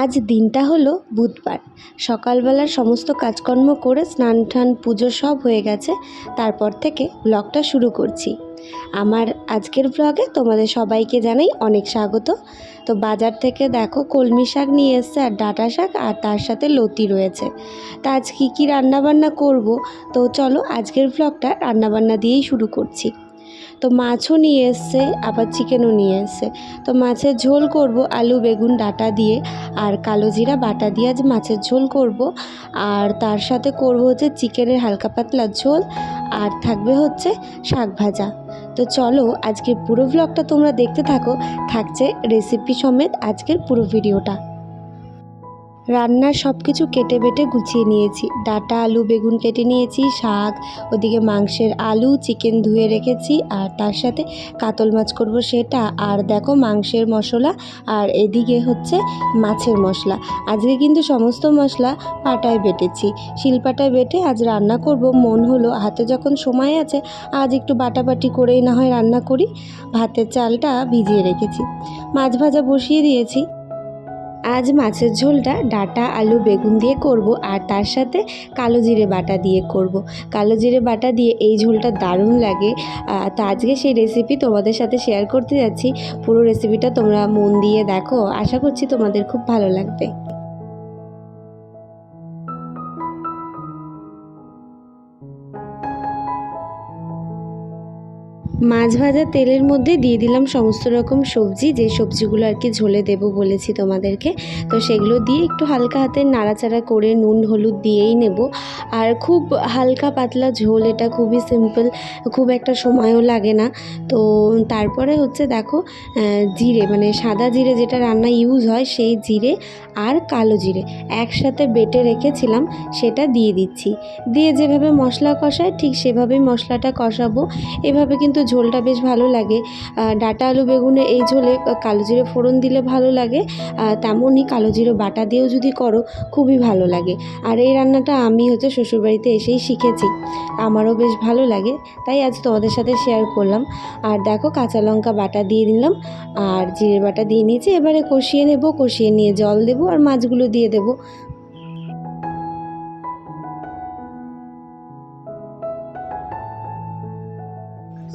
আজ দিনটা হলো বুধবার। সকালবেলার সমস্ত কাজকর্ম করে স্নান টান পুজো সব হয়ে গেছে, তারপর থেকে ব্লগটা শুরু করছি। আমার আজকের ব্লগে তোমাদের সবাইকে জানাই অনেক স্বাগত। তো বাজার থেকে দেখো কলমি শাক নিয়ে এসছে আর ডাঁটা শাক আর তার সাথে লতি রয়েছে। তা আজ কী কী রান্নাবান্না করব? তো চলো আজকের ব্লগটা রান্নাবান্না দিয়েই শুরু করছি। তো মাছও নিয়ে এসছে, আবার চিকেনও নিয়ে এসছে। তো মাছের ঝোল করব আলু, বেগুন, ডাঁটা দিয়ে, আর কালো জিরা, বাটা দিয়ে আজ মাছের ঝোল করব। আর তার সাথে করব হচ্ছে চিকেনের হালকা পাতলা ঝোল, আর থাকবে হচ্ছে শাক ভাজা। তো চলো, আজকের পুরো ব্লগটা তোমরা দেখতে থাকো, থাকছে রেসিপি সমেত আজকের পুরো ভিডিওটা রান্নার সব কিছু কেটে বেটে গুছিয়ে নিয়েছি। ডাটা, আলু, বেগুন কেটে নিয়েছি, শাক, ওদিকে মাংসের আলু চিকেন ধুয়ে রেখেছি, আর তার সাথে কাতল মাছ করব সেটা। আর দেখো মাংসের মশলা, আর এদিকে হচ্ছে মাছের মশলা। আজকে কিন্তু সমস্ত মশলা পাটায় বেটেছি। শিলপাটায় বেটে আজ রান্না করব। মন হলো, হাতে যখন সময় আছে, আজ একটু বাটাবাটি করেই না হয় রান্না করি। ভাতের চালটা ভিজিয়ে রেখেছি। মাছ ভাজা বসিয়ে দিয়েছি। আজ মাছের ঝোলটা ডাটা, আলু, বেগুন দিয়ে করব আর তার সাথে কালো জিরে বাটা দিয়ে করব। কালো জিরে বাটা দিয়ে এই ঝোলটা দারুণ লাগে। তো আজকে সেই রেসিপি তোমাদের সাথে শেয়ার করতে যাচ্ছি। পুরো রেসিপিটা তোমরা মন দিয়ে দেখো। আশা করছি তোমাদের খুব ভালো লাগবে। মাছ ভাজা তেলের মধ্যে দিয়ে দিলাম সমস্ত রকম সবজি, যে সবজিগুলো আর কি ঝোলে দেবো বলেছি তোমাদেরকে। তো সেগুলো দিয়ে একটু হালকা হাতে নাড়াচাড়া করে নুন, হলুদ দিয়েই নেব। আর খুব হালকা পাতলা ঝোল, এটা খুবই সিম্পল খুব একটা সময়ও লাগে না। তো তারপরে হচ্ছে দেখো জিরে মানে সাদা জিরে যেটা রান্না ইউজ হয় সেই জিরে আর কালো জিরে একসাথে বেটে রেখেছিলাম, সেটা দিয়ে দিচ্ছি। দিয়ে যেভাবে মশলা কষায় ঠিক সেভাবেই মশলাটা কষাবো। এভাবে কিন্তু ঝোলটা বেশ ভালো লাগে। ডাঁটা আলু বেগুনে এই ঝোলে কালো জিরে ফোড়ন দিলে ভালো লাগে। তেমনই কালো জিরে বাটা দিয়েও যদি করো, খুবই ভালো লাগে। আর এই রান্নাটা আমি হচ্ছে শ্বশুরবাড়িতে এসেই শিখেছি। আমারও বেশ ভালো লাগে। তাই আজ তোমাদের সাথে শেয়ার করলাম। আর দেখো কাঁচা লঙ্কা বাটা দিয়ে দিলাম আর জিরে বাটা দিয়ে নিয়েছি। এবারে কষিয়ে নেব, কষিয়ে নিয়ে জল দেবো আর মাছগুলো দিয়ে দেবো।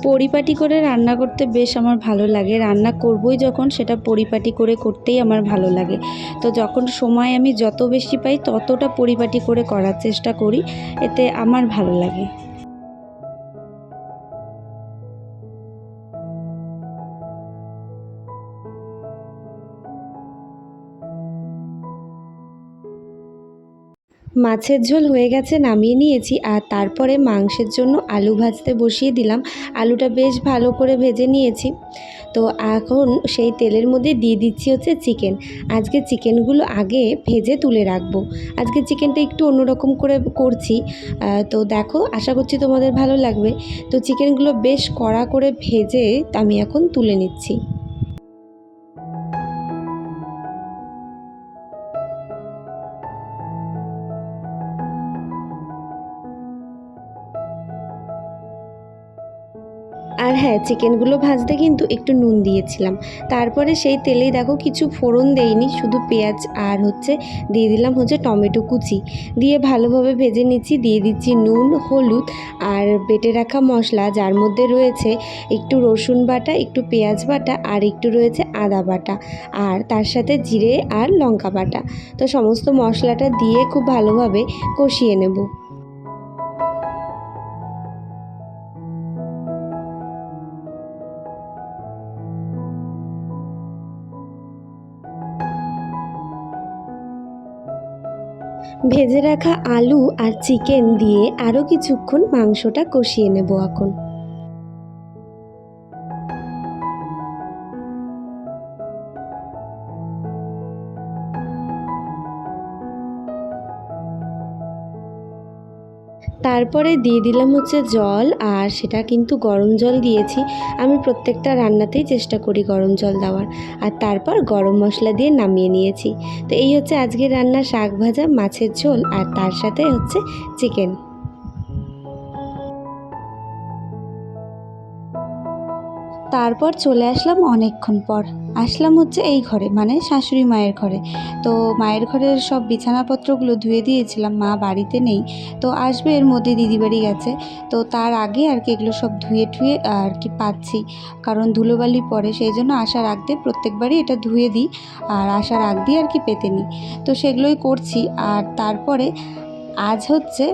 পরিপাটি করে রান্না করতে বেশ আমার ভালো লাগে। রান্না করবই যখন, সেটা পরিপাটি করে করতেই আমার ভালো লাগে। তো যখন সময় আমি যত বেশি পাই, ততটা পরিপাটি করে করার চেষ্টা করি। এতে আমার ভালো লাগে। মাছের ঝোল হয়ে গেছে, নামিয়ে নিয়েছি আর তারপরে মাংসের জন্য আলু ভাজতে বসিয়ে দিলাম। আলুটা বেশ ভালো করে ভেজে নিয়েছি। তো এখন সেই তেলের মধ্যে দিয়ে দিচ্ছি হচ্ছে চিকেন। আজকে চিকেনগুলো আগে ভেজে তুলে রাখব। আজকে চিকেনটা একটু অন্যরকম করে করছি। তো দেখো, আশা করছি তোমাদের ভালো লাগবে। তো চিকেনগুলো বেশ কড়া করে ভেজে আমি এখন তুলে নিচ্ছি। আর হ্যাঁ চিকেনগুলো ভাজতে কিন্তু একটু নুন দিয়েছিলাম। তারপরে সেই তেলেই দেখো কিছু ফোড়ন দেইনি, শুধু পেঁয়াজ আর হচ্ছে দিয়ে দিলাম হচ্ছে টমেটো কুচি। দিয়ে ভালোভাবে ভেজে নিচ্ছি, দিয়ে দিচ্ছি নুন, হলুদ আর বেটে রাখা মশলা, যার মধ্যে রয়েছে একটু রসুন বাটা, একটু পেঁয়াজ বাটা আর একটু রয়েছে আদা বাটা আর তার সাথে জিরে আর লঙ্কা বাটা। তো সমস্ত মশলাটা দিয়ে খুব ভালোভাবে কষিয়ে নেব। ভেজে রাখা আলু আর চিকেন দিয়ে আরও কিছুক্ষণ মাংসটা কষিয়ে নেব এখন। তারপরে দিয়ে দিলাম হচ্ছে জল, আর সেটা কিন্তু গরম জল দিয়েছি। আমি প্রত্যেকটা রান্নাতেই চেষ্টা করি গরম জল দেওয়ার। আর তারপর গরম মশলা দিয়ে নামিয়ে নিয়েছি। তো এই হচ্ছে আজকের রান্না শাক ভাজা, মাছের ঝোল, আর তার সাথে হচ্ছে চিকেন। তারপর চলে আসলাম অনেকক্ষণ পর। আসলাম হচ্ছে এই ঘরে মানে শাশুড়ি মায়ের ঘরে। তো মায়ের ঘরের সব বিছানাপত্রগুলো ধুয়ে দিয়েছিলাম, মা বাড়িতে নেই। তো আসবে এর মধ্যে দিদি বাড়ি গেছে। তো তার আগে আর কি এগুলো সব ধুয়ে ঠুয়ে আর কি পাচ্ছি। কারণ ধুলোবালি পরে, সেই জন্য আসার আগ দিয়ে প্রত্যেকবারই এটা ধুয়ে দিই আর আসার আগ দিয়ে আর কি পেতে নিই। তো সেগুলোই করছি আর তারপরে আজ হচ্ছে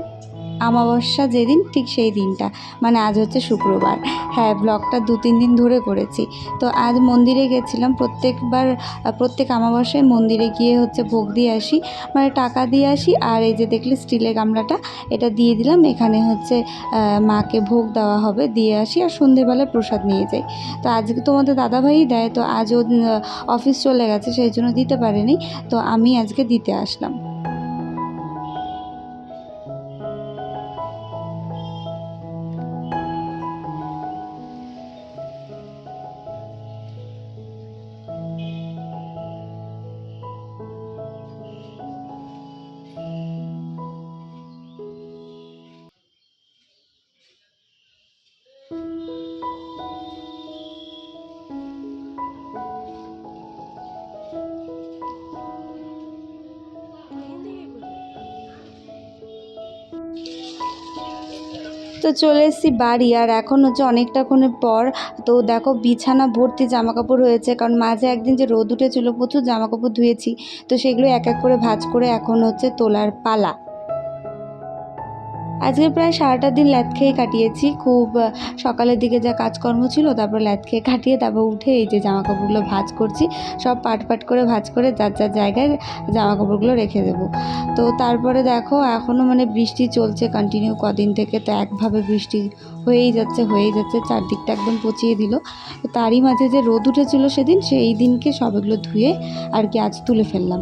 আমাবস্যা যেদিন, ঠিক সেই দিনটা। মানে আজ হচ্ছে শুক্রবার। হ্যাঁ ব্লগটা দু, তিন দিন ধরে করেছি। তো আজ মন্দিরে গেছিলাম। প্রত্যেকবার, প্রত্যেক আমাবস্যায় মন্দিরে গিয়ে হচ্ছে ভোগ দিয়ে আসি। মানে টাকা দিয়ে আসি। আর এই যে দেখলে স্টিলের গামলাটা, এটা দিয়ে দিলাম। এখানে হচ্ছে মাকে ভোগ দেওয়া হবে। দিয়ে আসি আর সন্ধেবেলায় প্রসাদ নিয়ে যাই। তো আজকে তোমাদের দাদাভাই দেয়। তো আজ অফিস চলে গেছে। সেই জন্য দিতে পারেনি। তো আমি আজকে দিতে আসলাম। তো চলে এসেছি বাড়ি, আর এখন হচ্ছে অনেকটাক্ষণের পর। তো দেখো বিছানা ভর্তি জামা কাপড় হয়েছে কারণ মাঝে একদিন যে রোদ উঠেছিল প্রচুর জামা কাপড় ধুয়েছি। তো সেগুলো এক এক করে ভাজ করে এখন হচ্ছে তোলার পালা। আজকে প্রায় সারাটা দিন ল্যাদ খেয়ে কাটিয়েছি। খুব সকালের দিকে যা কাজকর্ম ছিল, তারপর ল্যাদ খেয়ে কাটিয়ে তারপর উঠে এই যে জামা কাপড়গুলো ভাজ করছি। সব পাট পাট করে ভাঁজ করে যার যার জায়গায় জামা কাপড়গুলো রেখে দেবো। তো তারপরে দেখো এখনও মানে বৃষ্টি চলছে কন্টিনিউ কদিন থেকে তো একভাবে বৃষ্টি হয়েই যাচ্ছে হয়েই যাচ্ছে, চারদিকটা একদম পচিয়ে দিল। তো তারই মাঝে যে রোদ উঠেছিল সেদিন, সেই দিনকে সবগুলো ধুয়ে আর কি আজ তুলে ফেললাম।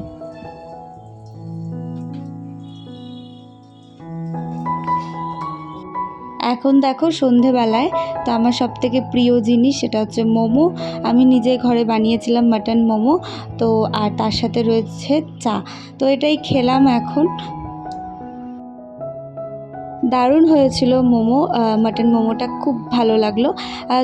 এখন দেখো সন্ধেবেলায়, তো আমার সব থেকে প্রিয় জিনিস সেটা হচ্ছে মোমো। আমি নিজে ঘরে বানিয়েছিলাম মাটন মোমো, তো আর তার সাথে রয়েছে চা। তো এটাই খেলাম এখন। দারুণ হয়েছিল মোমো মাটন মোমোটা খুব ভালো লাগল।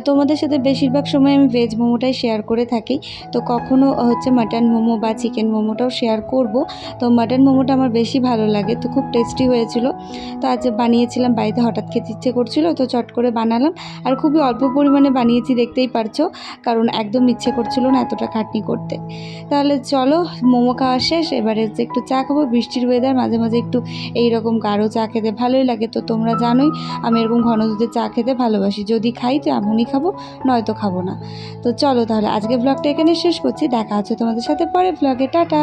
তোমাদের সাথে বেশিরভাগ সময় আমি ভেজ মোমোটাই শেয়ার করে থাকি। তো কখনও হচ্ছে মাটন মোমো বা চিকেন মোমোটাও শেয়ার করব। তো মাটন মোমোটা আমার বেশি ভালো লাগে, তো খুব টেস্টি হয়েছিল। তো আজ বানিয়েছিলাম, বাড়িতে হঠাৎ খেতে ইচ্ছে করছিল, তো চট করে বানালাম। আর খুবই অল্প পরিমাণে বানিয়েছি, দেখতেই পারছ, কারণ একদম ইচ্ছে করছিল না এতটা খাটনি করতে। তাহলে চলো, মোমো খাওয়া শেষ, এবারে হচ্ছে একটু চা খাব। বৃষ্টির ওয়েদার মাঝে মাঝে একটু এই রকম গাঢ় চা খেতে ভালোই লাগে। তো তোমরা জানোই, আমি এরকম ঘন দুধের চা খেতে ভালোবাসি। যদি খাই তো এমনই খাব, নয়তো খাব না। তো চলো তাহলে আজকে ব্লগটা এখানে শেষ করছি। দেখা হচ্ছে তোমাদের সাথে পরে ব্লগে টাটা!